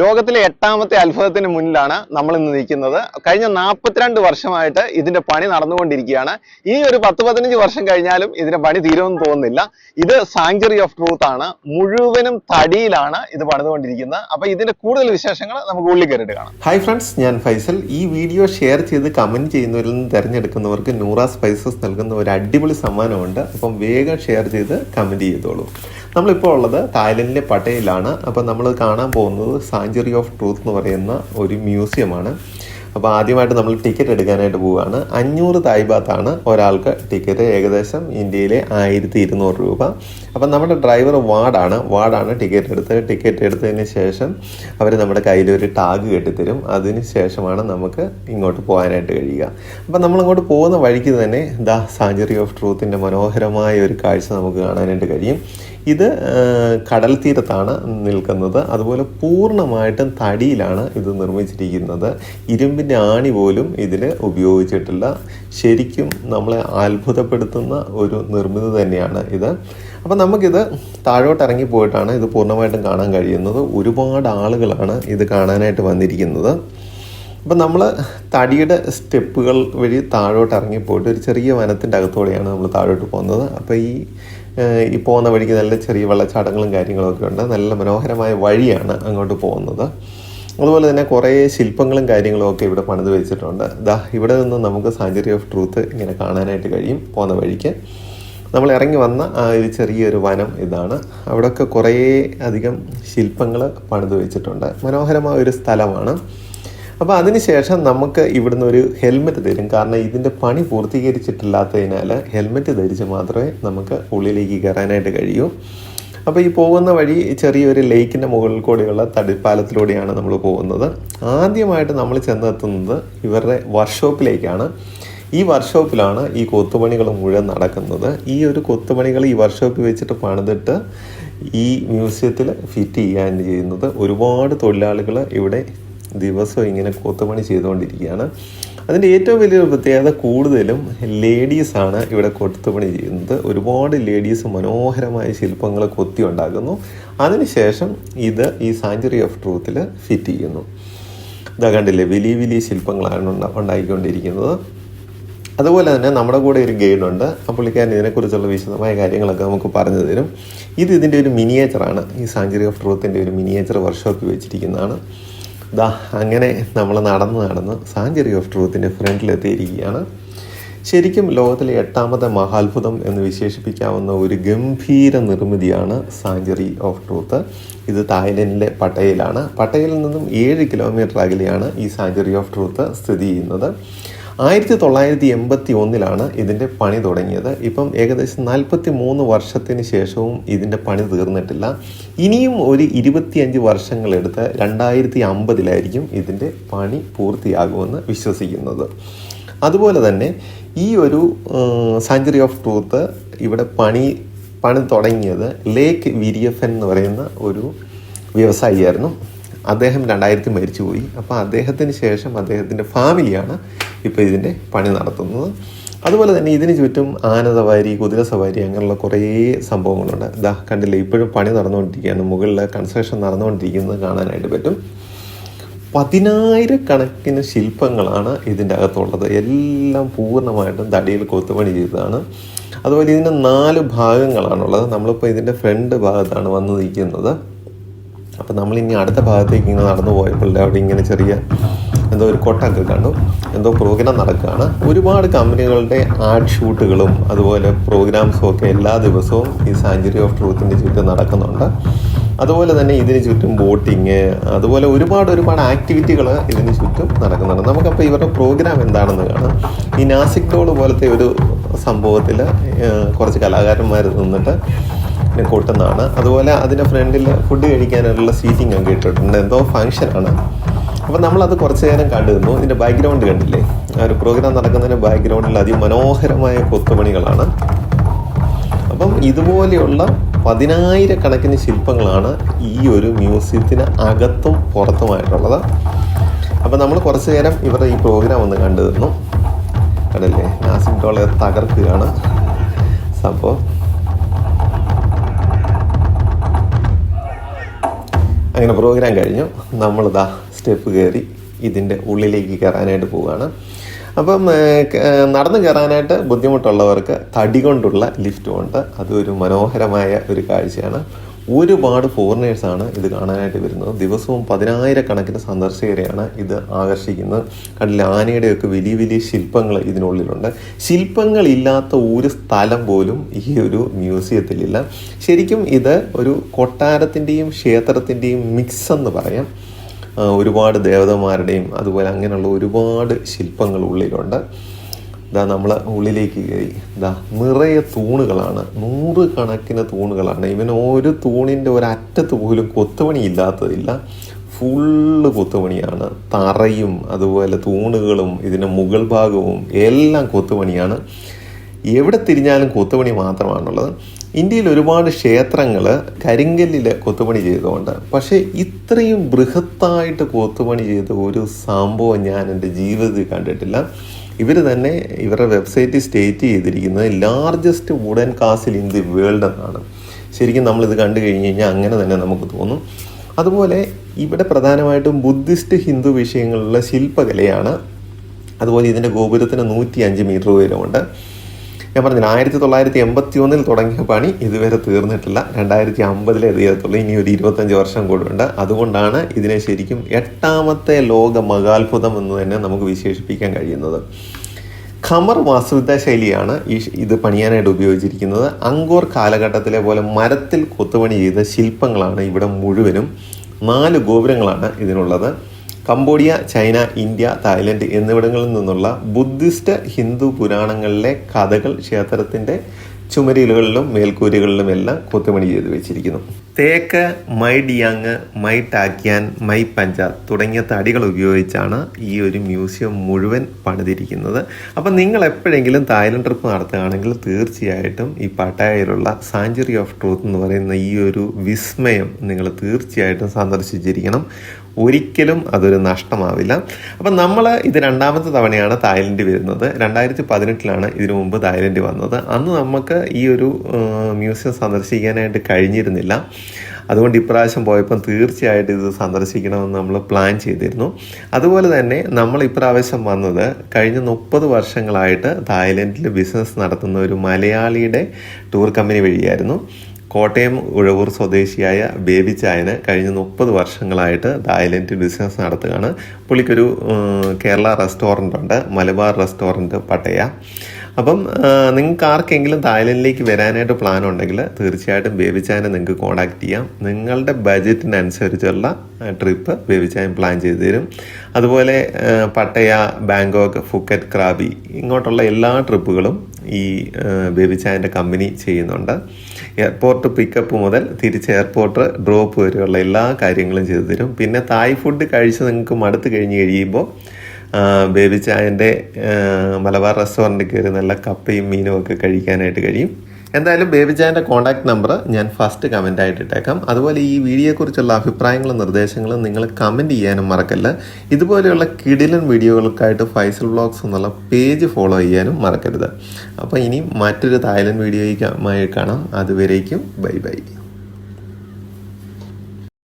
ലോകത്തിലെ എട്ടാമത്തെ അത്ഭുതത്തിന് മുന്നിലാണ് നമ്മൾ ഇന്ന് നിൽക്കുന്നത്. കഴിഞ്ഞ നാൽപ്പത്തിരണ്ട് വർഷമായിട്ട് ഇതിന്റെ പണി നടന്നുകൊണ്ടിരിക്കുകയാണ്. ഇനി ഒരു പത്ത് പതിനഞ്ച് വർഷം കഴിഞ്ഞാലും ഇതിന്റെ പണി തീരുമെന്ന് തോന്നുന്നില്ല. ഇത് സാങ്ചറി ഓഫ് ട്രൂത്ത് ആണ്. മുഴുവനും തടിയിലാണ് ഇത് പണിതുകൊണ്ടിരിക്കുന്നത്. അപ്പൊ ഇതിന്റെ കൂടുതൽ വിശേഷങ്ങൾ നമുക്ക് ഉള്ളിൽ കയറിയിട്ട് കാണാം. ഹായ് ഫ്രണ്ട്സ് ഞാൻ ഫൈസൽ. ഈ വീഡിയോ ഷെയർ ചെയ്ത് കമന്റ് ചെയ്യുന്നവരിൽ നിന്ന് തിരഞ്ഞെടുക്കുന്നവർക്ക് നൂറ സ്പൈസസ് നൽകുന്ന ഒരു അടിപൊളി സമ്മാനമുണ്ട്. അപ്പം വേഗം ഷെയർ ചെയ്ത് കമന്റ് ചെയ്തോളൂ. നമ്മളിപ്പോൾ ഉള്ളത് തായ്ലൻഡിലെ പട്ടയിലാണ്. അപ്പം നമ്മൾ കാണാൻ പോകുന്നത് സാഞ്ചുറി ഓഫ് ട്രൂത്ത് എന്ന് പറയുന്ന ഒരു മ്യൂസിയമാണ് അപ്പോൾ ആദ്യമായിട്ട് നമ്മൾ ടിക്കറ്റ് എടുക്കാനായിട്ട് പോവുകയാണ്. അഞ്ഞൂറ് തായ്ബാത്താണ് ഒരാൾക്ക് ടിക്കറ്റ് ഏകദേശം ഇന്ത്യയിലെ ആയിരത്തി ഇരുന്നൂറ് രൂപ. അപ്പം നമ്മുടെ ഡ്രൈവർ വാർഡാണ്. വാർഡാണ് ടിക്കറ്റ് എടുത്ത് ടിക്കറ്റ് എടുത്തതിന് ശേഷം അവർ നമ്മുടെ കയ്യിൽ ഒരു ടാഗ് കെട്ടിത്തരും. അതിന് ശേഷമാണ് നമുക്ക് ഇങ്ങോട്ട് പോകാനായിട്ട് കഴിയുക. അപ്പം നമ്മളങ്ങോട്ട് പോകുന്ന വഴിക്ക് തന്നെ ദ സാഞ്ചുറി ഓഫ് ട്രൂത്തിന്റെ മനോഹരമായ ഒരു കാഴ്ച നമുക്ക് കാണാനായിട്ട് കഴിയും. ഇത് കടൽ തീരത്താണ് നിൽക്കുന്നത്. അതുപോലെ പൂർണമായിട്ടും തടിയിലാണ് ഇത് നിർമ്മിച്ചിരിക്കുന്നത്. ഇരുമ്പിന്റെ ആണി പോലും ഇതിൽ ഉപയോഗിച്ചിട്ടില്ല. ശരിക്കും നമ്മളെ അത്ഭുതപ്പെടുത്തുന്ന ഒരു നിർമ്മിതി തന്നെയാണ് ഇത്. അപ്പം നമുക്കിത് താഴോട്ട് ഇറങ്ങി പോയിട്ടാണ് ഇത് പൂർണമായിട്ടും കാണാൻ കഴിയുന്നത്. ഒരുപാട് ആളുകളാണ് ഇത് കാണാനായിട്ട് വന്നിരിക്കുന്നത്. അപ്പം നമ്മൾ തടിയുടെ സ്റ്റെപ്പുകൾ വഴി താഴോട്ട് ഇറങ്ങിപ്പോയിട്ട് ഒരു ചെറിയ വനത്തിന്റെ അകത്തോടെയാണ് നമ്മൾ താഴോട്ട് പോകുന്നത്. അപ്പോൾ ഈ ഈ പോകുന്ന വഴിക്ക് നല്ല ചെറിയ വെള്ളച്ചാട്ടങ്ങളും കാര്യങ്ങളും ഒക്കെ ഉണ്ട്. നല്ല മനോഹരമായ വഴിയാണ് അങ്ങോട്ട് പോകുന്നത്. അതുപോലെ തന്നെ കുറേ ശില്പങ്ങളും കാര്യങ്ങളും ഒക്കെ ഇവിടെ പണിത് വെച്ചിട്ടുണ്ട്. ദാ ഇവിടെ നിന്ന് നമുക്ക് സാഞ്ചുറി ഓഫ് ട്രൂത്ത് ഇങ്ങനെ കാണാനായിട്ട് കഴിയും പോകുന്ന വഴിക്ക്. നമ്മൾ ഇറങ്ങി വന്ന ആ ഒരു ചെറിയൊരു വനം ഇതാണ്. അവിടെയൊക്കെ കുറേ അധികം ശില്പങ്ങൾ പണിത് വെച്ചിട്ടുണ്ട്. മനോഹരമായ ഒരു സ്ഥലമാണ്. അപ്പോൾ അതിനുശേഷം നമുക്ക് ഇവിടുന്ന് ഒരു ഹെൽമെറ്റ് തരും. കാരണം ഇതിന്റെ പണി പൂർത്തീകരിച്ചിട്ടില്ലാത്തതിനാൽ ഹെൽമെറ്റ് ധരിച്ച് മാത്രമേ നമുക്ക് ഉള്ളിലേക്ക് കയറാനായിട്ട് കഴിയൂ. അപ്പോൾ ഈ പോകുന്ന വഴി ചെറിയൊരു ലേക്കിന്റെ മുകളിൽ കൂടെയുള്ള തടിപ്പാലത്തിലൂടെയാണ് നമ്മൾ പോകുന്നത്. ആദ്യമായിട്ട് നമ്മൾ ചെന്നെത്തുന്നത് ഇവരുടെ വർക്ക്ഷോപ്പിലേക്കാണ് ഈ വർക്ക്ഷോപ്പിലാണ് ഈ കൊത്തുപണികൾ മുഴുവൻ നടക്കുന്നത്. ഈ ഒരു കൊത്തുപണികൾ ഈ വർക്ക്ഷോപ്പിൽ വെച്ചിട്ട് പണിതിട്ട് ഈ മ്യൂസിയത്തിൽ ഫിറ്റ് ചെയ്യാൻ ചെയ്യുന്നത്. ഒരുപാട് തൊഴിലാളികൾ ഇവിടെ ദിവസവും ഇങ്ങനെ കൊത്തുപണി ചെയ്തുകൊണ്ടിരിക്കുകയാണ്. അതിന്റെ ഏറ്റവും വലിയൊരു പ്രത്യേകത കൂടുതലും ലേഡീസാണ് ഇവിടെ കൊത്തുപണി ചെയ്യുന്നത്. ഒരുപാട് ലേഡീസ് മനോഹരമായ ശില്പങ്ങൾ കൊത്തി ഉണ്ടാക്കുന്നു. അതിനുശേഷം ഇത് ഈ സാഞ്ചുറി ഓഫ് ട്രൂത്തിൽ ഫിറ്റ് ചെയ്യുന്നു. ഇതാ കണ്ടില്ലേ വലിയ വലിയ ശില്പങ്ങളാണ് ഉണ്ട- ഉണ്ടാക്കിക്കൊണ്ടിരിക്കുന്നത് അതുപോലെ തന്നെ നമ്മുടെ കൂടെ ഒരു ഗൈഡ് ഉണ്ട്. ആ പുള്ളിക്കാരൻ ഇതിനെക്കുറിച്ചുള്ള വിശദമായ കാര്യങ്ങളൊക്കെ നമുക്ക് പറഞ്ഞു തരും. ഇത് ഇതിന്റെ ഒരു മിനിയേച്ചറാണ് ഈ സാഞ്ചുറി ഓഫ് ട്രൂത്തിന്റെ ഒരു മിനിയേച്ചർ വർക്ക്ഷോപ്പിൽ വെച്ചിരിക്കുന്നതാണ്. ദാ അങ്ങനെ നമ്മൾ നടന്ന് നടന്ന് സാഞ്ചുറി ഓഫ് ട്രൂത്തിന്റെ ഫ്രണ്ടിലെത്തിയിരിക്കുകയാണ് ശരിക്കും ലോകത്തിലെ എട്ടാമത്തെ മഹാത്ഭുതം എന്ന് വിശേഷിപ്പിക്കാവുന്ന ഒരു ഗംഭീര നിർമ്മിതിയാണ് സാഞ്ചുറി ഓഫ് ട്രൂത്ത് ഇത് തായ്ലൻഡിലെ പട്ടയിലാണ്. പട്ടയിൽ നിന്നും ഏഴ് കിലോമീറ്റർ അകലെയാണ് ഈ സാഞ്ചുറി ഓഫ് ട്രൂത്ത് സ്ഥിതി ചെയ്യുന്നത്. ആയിരത്തി തൊള്ളായിരത്തി എൺപത്തി ഒന്നിലാണ് ഇതിന്റെ പണി തുടങ്ങിയത്. ഇപ്പം ഏകദേശം നാൽപ്പത്തി മൂന്ന് വർഷത്തിന് ശേഷവും ഇതിന്റെ പണി തീർന്നിട്ടില്ല. ഇനിയും ഒരു ഇരുപത്തിയഞ്ച് വർഷങ്ങളെടുത്ത് രണ്ടായിരത്തി അമ്പതിലായിരിക്കും ഇതിന്റെ പണി പൂർത്തിയാകുമെന്ന് വിശ്വസിക്കുന്നത്. അതുപോലെ തന്നെ ഈ ഒരു സാഞ്ചുറി ഓഫ് ട്രൂത്ത് ഇവിടെ പണി പണി തുടങ്ങിയത് ലേക്ക് വിരിയഫൻ എന്ന് പറയുന്ന ഒരു വ്യവസായിയായിരുന്നു. അദ്ദേഹം രണ്ടായിരത്തി മരിച്ചുപോയി. അപ്പോൾ അദ്ദേഹത്തിന് ശേഷം അദ്ദേഹത്തിന്റെ ഫാമിലിയാണ് ഇപ്പോൾ ഇതിന്റെ പണി നടത്തുന്നത്. അതുപോലെ തന്നെ ഇതിന് ചുറ്റും ആന സവാരി കുതിര സവാരി അങ്ങനെയുള്ള കുറേ സംഭവങ്ങളുണ്ട്. ദാ കണ്ടില്ലേ ഇപ്പോഴും പണി നടന്നുകൊണ്ടിരിക്കുകയാണ്. മുകളിൽ കൺസ്ട്രക്ഷൻ നടന്നുകൊണ്ടിരിക്കുന്നത് കാണാനായിട്ട് പറ്റും. പതിനായിരക്കണക്കിന് ശില്പങ്ങളാണ് ഇതിന്റെ അകത്തുള്ളത്. എല്ലാം പൂർണമായിട്ടും തടിയിൽ കൊത്തുപണി ചെയ്തതാണ്. അതുപോലെ ഇതിന്റെ നാല് ഭാഗങ്ങളാണുള്ളത്. നമ്മളിപ്പോൾ ഇതിന്റെ ഫ്രണ്ട് ഭാഗത്താണ് വന്ന് നിൽക്കുന്നത്. അപ്പം നമ്മൾ ഇനി അടുത്ത ഭാഗത്തേക്ക് ഇങ്ങനെ നടന്നു പോയപ്പോൾ അവിടെ ഇങ്ങനെ ചെറിയ എന്തോ ഒരു കൊട്ടൊക്കെ കണ്ടു. എന്തോ പ്രോഗ്രാം നടക്കുകയാണ്. ഒരുപാട് കമ്പനികളുടെ ആഡ് ഷൂട്ടുകളും അതുപോലെ പ്രോഗ്രാംസും ഒക്കെ എല്ലാ ദിവസവും ഈ സാഞ്ചുറി ഓഫ് ട്രൂത്തിന്റെ ചുറ്റും നടക്കുന്നുണ്ട്. അതുപോലെ തന്നെ ഇതിന് ചുറ്റും ബോട്ടിങ് അതുപോലെ ഒരുപാട് ഒരുപാട് ആക്ടിവിറ്റികൾ ഇതിന് ചുറ്റും നടക്കുന്നുണ്ട്. നമുക്കപ്പോൾ ഇവരുടെ പ്രോഗ്രാം എന്താണെന്ന് കാണാം. ഈ നാസിക് ഡോൾ പോലത്തെ ഒരു സംഭവത്തിൽ കുറച്ച് കലാകാരന്മാർ നിന്നിട്ട് കൊട്ടുന്നതാണ്. അതുപോലെ അതിന്റെ ഫ്രണ്ടിൽ ഫുഡ് കഴിക്കാനുള്ള സീറ്റിംഗ് ഒക്കെ ഇട്ടിട്ടുണ്ട്. എന്തോ ഫങ്ഷനാണ് അപ്പം നമ്മളത് കുറച്ച് നേരം കണ്ടു നിന്നു. ഇതിന്റെ ബാക്ക്ഗ്രൗണ്ട് കണ്ടില്ലേ? ആ ഒരു പ്രോഗ്രാം നടക്കുന്നതിന്റെ ബാക്ക്ഗ്രൗണ്ടിൽ അതിമനോഹരമായ കൊത്തുപണികളാണ്. അപ്പം ഇതുപോലെയുള്ള പതിനായിരക്കണക്കിന് ശില്പങ്ങളാണ് ഈ ഒരു മ്യൂസിയത്തിന് അകത്തും പുറത്തുമായിട്ടുള്ളത്. അപ്പം നമ്മൾ കുറച്ച് നേരം ഇവരുടെ ഈ പ്രോഗ്രാം ഒന്ന് കണ്ടു നിന്നു. കണ്ടല്ലേ? നാസിക് ഡോളെ തകർക്കുകയാണ്. സംഭവം. അങ്ങനെ പ്രോഗ്രാം കഴിഞ്ഞു. നമ്മളിതാ സ്റ്റെപ്പ് കയറി ഇതിന്റെ ഉള്ളിലേക്ക് കയറാനായിട്ട് പോവുകയാണ് അപ്പം നടന്നു കയറാനായിട്ട് ബുദ്ധിമുട്ടുള്ളവർക്ക് തടി കൊണ്ടുള്ള ലിഫ്റ്റും ഉണ്ട്. അതൊരു മനോഹരമായ ഒരു കാഴ്ചയാണ്. ഒരുപാട് ഫോറിനേഴ്സാണ് ഇത് കാണാനായിട്ട് വരുന്നത്. ദിവസവും പതിനായിരക്കണക്കിന് സന്ദർശകരെയാണ് ഇത് ആകർഷിക്കുന്നത്. കണ്ടില്ല ആനയുടെയൊക്കെ വലിയ വലിയ ശില്പങ്ങൾ ഇതിനുള്ളിലുണ്ട്. ശില്പങ്ങളില്ലാത്ത ഒരു സ്ഥലം പോലും ഈ ഒരു മ്യൂസിയത്തിലില്ല. ശരിക്കും ഇത് ഒരു കൊട്ടാരത്തിന്റെയും ക്ഷേത്രത്തിന്റെയും മിക്സ് എന്ന് പറയാം. ഒരുപാട് ദേവതമാരുടെയും അതുപോലെ അങ്ങനെയുള്ള ഒരുപാട് ശില്പങ്ങൾ ഉള്ളിലുണ്ട്. ഇതാ നമ്മൾ ഉള്ളിലേക്ക് കയറി. ഇതാ നിറയെ തൂണുകളാണ്. നൂറ് കണക്കിന് തൂണുകളാണ്. ഇവൻ ഒരു തൂണിന്റെ ഒരറ്റത്ത് പോലും കൊത്തുപണി ഇല്ലാത്തതില്ല ഫുള്ള് കൊത്തുപണിയാണ്. തറയും അതുപോലെ തൂണുകളും ഇതിന്റെ മുകൾ ഭാഗവും എല്ലാം കൊത്തുപണിയാണ്. എവിടെ തിരിഞ്ഞാലും കൊത്തുപണി മാത്രമാണുള്ളത്. ഇന്ത്യയിൽ ഒരുപാട് ക്ഷേത്രങ്ങൾ കരിങ്കല്ലിൽ കൊത്തുപണി ചെയ്തുകൊണ്ട് പക്ഷേ ഇത്രയും ബൃഹത്തായിട്ട് കൊത്തുപണി ചെയ്ത ഒരു സംഭവം ഞാൻ എന്റെ ജീവിതത്തിൽ കണ്ടിട്ടില്ല. ഇവർ തന്നെ ഇവരുടെ വെബ്സൈറ്റിൽ സ്റ്റേറ്റ് ചെയ്തിരിക്കുന്നത് largest wooden castle in the world എന്നാണ്. ശരിക്കും നമ്മളിത് കണ്ടു കഴിഞ്ഞ് കഴിഞ്ഞാൽ അങ്ങനെ തന്നെ നമുക്ക് തോന്നും. അതുപോലെ ഇവിടെ പ്രധാനമായിട്ടും ബുദ്ധിസ്റ്റ് ഹിന്ദു വിഷയങ്ങളിലുള്ള ശില്പകലയാണ്. അതുപോലെ ഇതിന്റെ ഗോപുരത്തിന് നൂറ്റി അഞ്ച് മീറ്റർ ഉയരമുണ്ട്. ഞാൻ പറഞ്ഞില്ല ആയിരത്തി തൊള്ളായിരത്തി എൺപത്തി ഒന്നിൽ തുടങ്ങിയ പണി ഇതുവരെ തീർന്നിട്ടില്ല. രണ്ടായിരത്തി അമ്പതിലേ തീരത്തുള്ളൂ. ഇനി ഒരു ഇരുപത്തഞ്ച് വർഷം കൂടുണ്ട്. അതുകൊണ്ടാണ് ഇതിനെ ശരിക്കും എട്ടാമത്തെ ലോക മകാത്ഭുതം എന്ന് തന്നെ നമുക്ക് വിശേഷിപ്പിക്കാൻ കഴിയുന്നത്. ഖമർ വാസ്തുവിദ്യ ശൈലിയാണ് ഈ ഇത് പണിയാനായിട്ട് ഉപയോഗിച്ചിരിക്കുന്നത്. അങ്കോർ കാലഘട്ടത്തിലെ പോലെ മരത്തിൽ കൊത്തുപണി ചെയ്ത ശില്പങ്ങളാണ് ഇവിടെ മുഴുവനും. നാല് ഗോപുരങ്ങളാണ് ഇതിനുള്ളത്. കംബോഡിയ ചൈന ഇന്ത്യ തായ്ലൻഡ് എന്നിവിടങ്ങളിൽ നിന്നുള്ള ബുദ്ധിസ്റ്റ് ഹിന്ദു പുരാണങ്ങളിലെ കഥകൾ ക്ഷേത്രത്തിന്റെ ചുമരിലുകളിലും മേൽക്കൂരകളിലും എല്ലാം കൊത്തുപണി ചെയ്ത് വെച്ചിരിക്കുന്നു. തേക്ക് മൈ ഡിയാങ് മൈ ടാക്യാൻ മൈ പഞ്ച തുടങ്ങിയ തടികൾ ഉപയോഗിച്ചാണ് ഈ ഒരു മ്യൂസിയം മുഴുവൻ പണിതിരിക്കുന്നത്. അപ്പം നിങ്ങൾ എപ്പോഴെങ്കിലും തായ്ലൻഡ് ട്രിപ്പ് നടത്തുകയാണെങ്കിൽ തീർച്ചയായിട്ടും ഈ പട്ടായയിലുള്ള സാഞ്ചുറി ഓഫ് ട്രൂത്ത് എന്ന് പറയുന്ന ഈ ഒരു വിസ്മയം നിങ്ങൾ തീർച്ചയായിട്ടും സന്ദർശിച്ചിരിക്കണം. ഒരിക്കലും അതൊരു നഷ്ടമാവില്ല. അപ്പം നമ്മൾ ഇത് രണ്ടാമത്തെ തവണയാണ് തായ്ലൻഡ് വരുന്നത്. രണ്ടായിരത്തി പതിനെട്ടിലാണ് ഇതിനു മുമ്പ് തായ്ലൻഡ് വന്നത്. അന്ന് നമുക്ക് ഈ ഒരു മ്യൂസിയം സന്ദർശിക്കാനായിട്ട് കഴിഞ്ഞിരുന്നില്ല. അതുകൊണ്ട് ഇപ്രാവശ്യം പോയപ്പം തീർച്ചയായിട്ടും ഇത് സന്ദർശിക്കണമെന്ന് നമ്മൾ പ്ലാൻ ചെയ്തിരുന്നു. അതുപോലെ തന്നെ നമ്മൾ ഇപ്രാവശ്യം വന്നത് കഴിഞ്ഞ മുപ്പത് വർഷങ്ങളായിട്ട് തായ്ലൻഡിൽ ബിസിനസ് നടത്തുന്ന ഒരു മലയാളിയുടെ ടൂർ കമ്പനി വഴിയായിരുന്നു. കോട്ടയം ഉഴവൂർ സ്വദേശിയായ ബേബി ചായന് കഴിഞ്ഞ മുപ്പത് വർഷങ്ങളായിട്ട് തായ്ലൻഡ് ബിസിനസ് നടത്തുകയാണ്. പുള്ളിക്കൊരു കേരള റെസ്റ്റോറന്റ് ഉണ്ട്. Malabar restaurant Pattaya. അപ്പം നിങ്ങൾക്ക് ആർക്കെങ്കിലും തായ്ലൻഡിലേക്ക് വരാനായിട്ട് പ്ലാൻ ഉണ്ടെങ്കിൽ തീർച്ചയായിട്ടും ബേബിച്ചായനെ ചായനെ നിങ്ങൾക്ക് കോൺടാക്റ്റ് ചെയ്യാം. നിങ്ങളുടെ ബജറ്റിനനുസരിച്ചുള്ള ട്രിപ്പ് ബേബിച്ചായൻ പ്ലാൻ ചെയ്തു തരും. അതുപോലെ പട്ടയ ബാങ്കോക്ക് ഫുക്കറ്റ് ക്രാബി ഇങ്ങോട്ടുള്ള എല്ലാ ട്രിപ്പുകളും ഈ ബേബി ചായന്റെ കമ്പനി ചെയ്യുന്നുണ്ട്. എയർപോർട്ട് പിക്കപ്പ് മുതൽ തിരിച്ച് എയർപോർട്ട് ഡ്രോപ്പ് വരെയുള്ള എല്ലാ കാര്യങ്ങളും ചെയ്തു തരും. പിന്നെ തായ് ഫുഡ് കഴിച്ച് നിങ്ങൾക്ക് മടുത്ത് കഴിഞ്ഞ് കഴിയുമ്പോൾ ബേബി ചായന്റെ മലബാർ റെസ്റ്റോറന്റിൽ കയറി നല്ല കപ്പയും മീനും ഒക്കെ കഴിക്കാനായിട്ട് കഴിയും. എന്തായാലും ബേബിജാന്റെ കോൺടാക്ട് നമ്പർ ഞാൻ ഫസ്റ്റ് കമന്റ് ആയിട്ട് ഇട്ടേക്കാം. അതുപോലെ ഈ വീഡിയോയെക്കുറിച്ചുള്ള അഭിപ്രായങ്ങളും നിർദ്ദേശങ്ങളും നിങ്ങൾ കമന്റ് ചെയ്യാനും മറക്കല്ല. ഇതുപോലെയുള്ള കിടിലൻ വീഡിയോകൾക്കായിട്ട് ഫൈസൽ വ്ളോഗ്സ് എന്നുള്ള പേജ് ഫോളോ ചെയ്യാനും മറക്കരുത്. അപ്പോൾ ഇനി മറ്റൊരു തായ്ലൻഡ് വീഡിയോയുമായി കാണാം. അതുവരേക്കും ബൈ ബൈ.